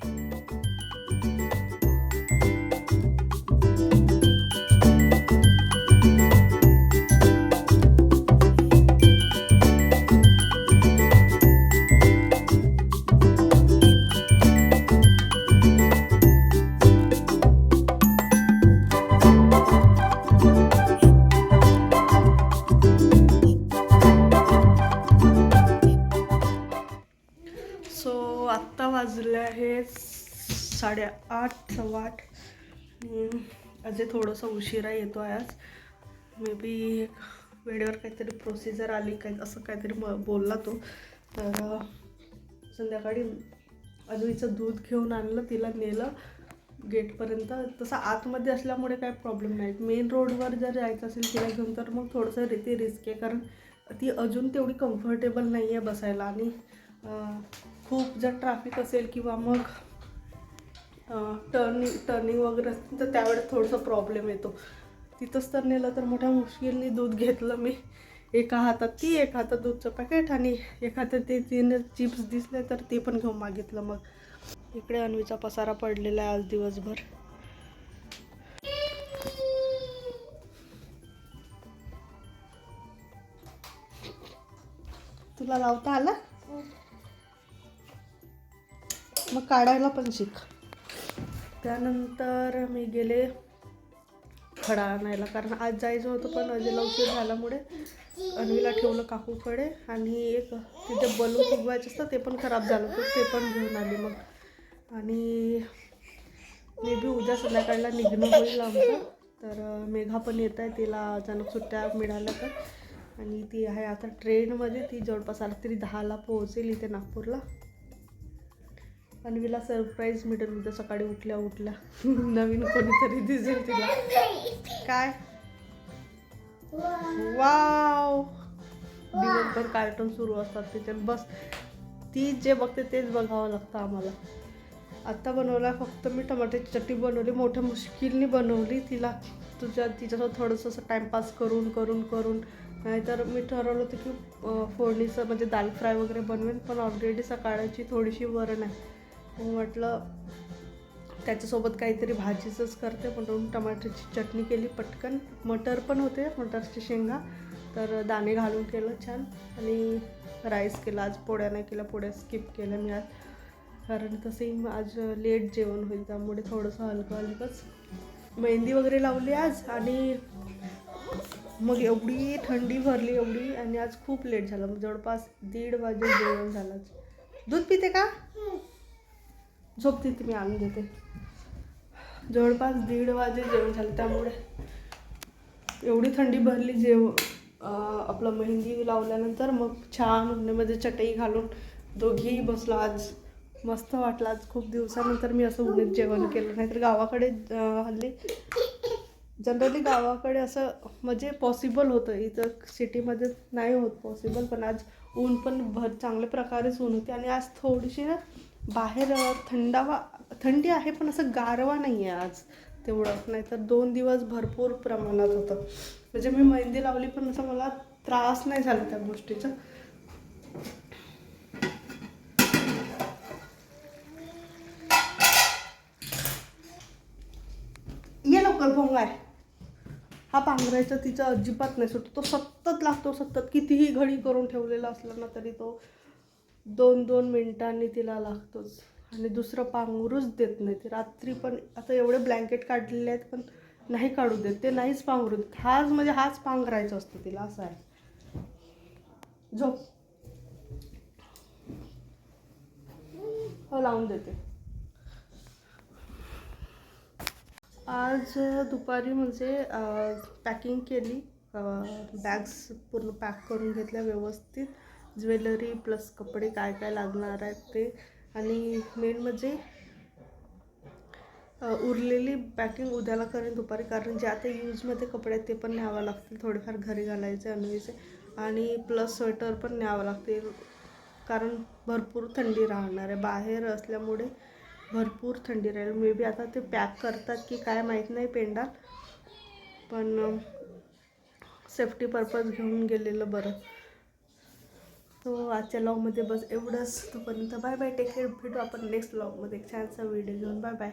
あ! वाजले आहे साडेआठ सव्वा आठ अजय थोडंसं उशिरा येतो आहे आज. मे बी वेळेवर काहीतरी प्रोसिजर आली काय असं काहीतरी म बोलला तो. तर संध्याकाळी अजूईचं दूध घेऊन आणलं तिला नेलं. गेटपर्यंत तसं आतमध्ये असल्यामुळे काय प्रॉब्लेम नाही. मेन रोडवर जर जायचं असेल तिला घेऊन तर मग थोडंसं रिती रिस्क आहे. कारण ती अजून तेवढी कम्फर्टेबल नाही आहे बसायला. आणि खूप जर ट्रॅफिक असेल किंवा मग टर्निंग टर्निंग वगैरे असतील तर त्यावेळेस थोडंसं प्रॉब्लेम येतो. तिथंच तर नेलं तर मोठ्या मुश्किलने दूध घेतलं मी. एका हातात ती एका हातात दूधचं पॅकेट आणि एका हातात ते तीन चिप्स दिसले तर ते पण घेऊन मागितलं मग. इकडे अन्वीचा पसारा पडलेला आहे आज दिवसभर. तुला लावता आला? हो. मग काढायला पण शिक. त्यानंतर मी गेले खडा आणायला. कारण आज जायचं होतं पण अजयला उशीर झाल्यामुळे अन्वीला ठेवलं काकूकडे आणि एक तिथे बलून उगवायचं असतं ते पण खराब झालं तर ते पण घेऊन आले मग. आणि मे बी उद्या संध्याकाळला निघणं होईल आमचं. तर मेघा पण येत आहे तिला अचानक सुट्ट्या मिळाल्या तर. आणि ती आहे आता ट्रेनमध्ये ती जवळपास आला तरी दहाला पोहोचेल इथे नागपूरला. अन्वीला सरप्राईज मिळेल उद्या सकाळी उठल्या उठल्या. नवीन कोणीतरी दिसेल तिला. काय? वाव दिवसभर कार्टून सुरू असतात त्याच्यात बस ती जे बघते तेच बघावं लागतं आम्हाला. आत्ता बनवला फक्त मी टमाट्याची चटणी बनवली मोठ्या मुश्किलने बनवली तिला. तुझ्या तिच्यासोबत थोडंसं असं टाईमपास करून करून करून. नाहीतर मी ठरवलं होतं की फोडणीचं म्हणजे दाल फ्राय वगैरे बनवेन पण ऑलरेडी सकाळची थोडीशी वरण आहे. मग म्हटलं त्याच्यासोबत काहीतरी भाजीचंच करते म्हणून टमाटरची चटणी केली पटकन. मटर पण होते मटरची शेंगा. तर दाणे घालून केलं छान. आणि राईस केला आज पोळ्या नाही केल्या पोळ्या स्किप केल्या मी आज. कारण तसंही आज लेट जेवण होईल त्यामुळे थोडंसं हलकं हलकंच. मेहंदी वगैरे लावली आज आणि मग एवढी थंडी भरली एवढी आणि आज खूप लेट झालं. मग जवळपास दीड वाजे जेवण झालं दूध पिते का? झोप ती मी आणून देते. जवळपास दीड वाजे जेवण झालं त्यामुळे. एवढी थंडी भरली जेव आपलं मेहंदी लावल्यानंतर मग छान उन्हामध्ये चटई घालून दोघीही बसलो. आज मस्त वाटलं. आज खूप दिवसानंतर मी असं उन्हात जेवण केलं. नाहीतर गावाकडे हल्ली जनरली गावाकडे असं म्हणजे पॉसिबल होतं. इथं सिटीमध्ये नाही होत पॉसिबल पण आज ऊन पण भर चांगल्या प्रकारेच ऊन होते. आणि आज थोडीशी ना बाहेर थंडावा थंडी आहे पण असं गारवा नाही आहे आज. तेवढं. नाहीतर दोन दिवस भरपूर प्रमाणात होतं. म्हणजे मी मेहंदी लावली पण असं मला त्रास नाही झाला त्या गोष्टीचा. ये लवकर भोंगाय हा पांघरायचा तिचा अजिबात नाही सुटतो. तो सतत लागतो सतत. कितीही घडी करून ठेवलेला असला ना तरी तो दोन दोन मिनिटांनी तिला लागतोच. आणि दुसरं पांघरूच देत नाही. ते रात्री पण आता एवढे ब्लँकेट काढलेले आहेत पण नाही काढू देत. ते नाहीच पांघरू देत. हाच म्हणजे हाच पांघरायचा असतो तिला असं आहे. झोप. हो लावून देते. आज दुपारी म्हणजे पॅकिंग केली. बॅग्स पूर्ण पॅक करून घेतल्या व्यवस्थित. ज्वेलरी प्लस कपडे काय काय लागणार आहेत ते. आणि मेन म्हणजे उरलेली पॅकिंग उद्याला करेन दुपारी कारण जे आता यूजमध्ये कपडे आहेत ते पण न्यावं लागतील. थोडेफार घरी घालायचे अन्वीचे आणि प्लस स्वेटर पण न्यावं लागतील. कारण भरपूर थंडी राहणार आहे. बाहेर असल्यामुळे भरपूर थंडी राहील. मे बी आता ते पॅक करतात की काय माहीत नाही पेंडाल पण सेफ्टी पर्पज घेऊन गेलेलं बरं. सो आजच्या लॉगमध्ये बस एवढंच. तोपर्यंत बाय बाय टेक केअर भेटू आपण नेक्स्ट लॉगमध्ये एक छानसा व्हिडिओ घेऊन. Bye bye